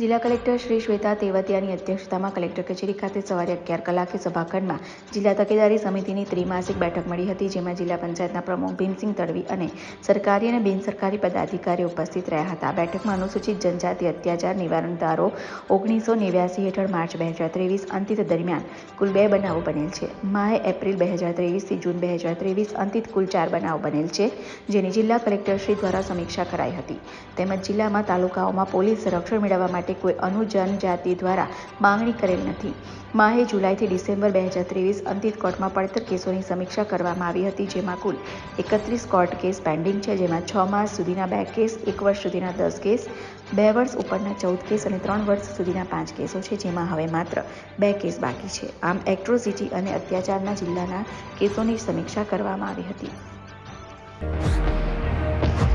જિલ્લા કલેક્ટર શ્રી શ્વેતા તેવતિયાની અધ્યક્ષતામાં કલેક્ટર કચેરી ખાતે સવારે અગિયાર કલાકે સભાખંડમાં જિલ્લા તકેદારી સમિતિની ત્રિમાસિક બેઠક મળી હતી, જેમાં જિલ્લા પંચાયતના પ્રમુખ ભીમસિંહ તડવી અને સરકારી અને બિનસરકારી પદાધિકારીઓ ઉપસ્થિત રહ્યા હતા. બેઠકમાં અનુસૂચિત જનજાતિ અત્યાચાર નિવારણ ધારો ઓગણીસો નેવ્યાસી હેઠળ માર્ચ બે હજાર ત્રેવીસ અંતિત દરમિયાન કુલ બે બનાવો બનેલ છે. માય એપ્રિલ બે હજાર ત્રેવીસથી જૂન બે હજાર ત્રેવીસ અંતિત કુલ ચાર બનાવો બનેલ છે, જેની જિલ્લા કલેક્ટરશ્રી દ્વારા સમીક્ષા કરાઈ હતી. તેમજ જિલ્લામાં તાલુકાઓમાં પોલીસ સંરક્ષણ મેળવવા માટે કોઈ અનુજનજાતિ દ્વારા માંગણી કરેલ નથી. માહે જુલાઈથી ડિસેમ્બર બે હજાર ત્રેવીસ અંતિત કોર્ટમાં પડતર કેસોની સમીક્ષા કરવામાં આવી હતી, જેમાં કુલ એકત્રીસ કોર્ટ કેસ પેન્ડિંગ છે, જેમાં છ માસ સુધીના બે કેસ, એક વર્ષ સુધીના દસ કેસ, બે વર્ષ ઉપરના ચૌદ કેસ અને ત્રણ વર્ષ સુધીના પાંચ કેસો છે, જેમાં હવે માત્ર બે કેસ બાકી છે. આમ એક્ટ્રોસિટી અને અત્યાચારના જિલ્લાના કેસોની સમીક્ષા કરવામાં આવી હતી.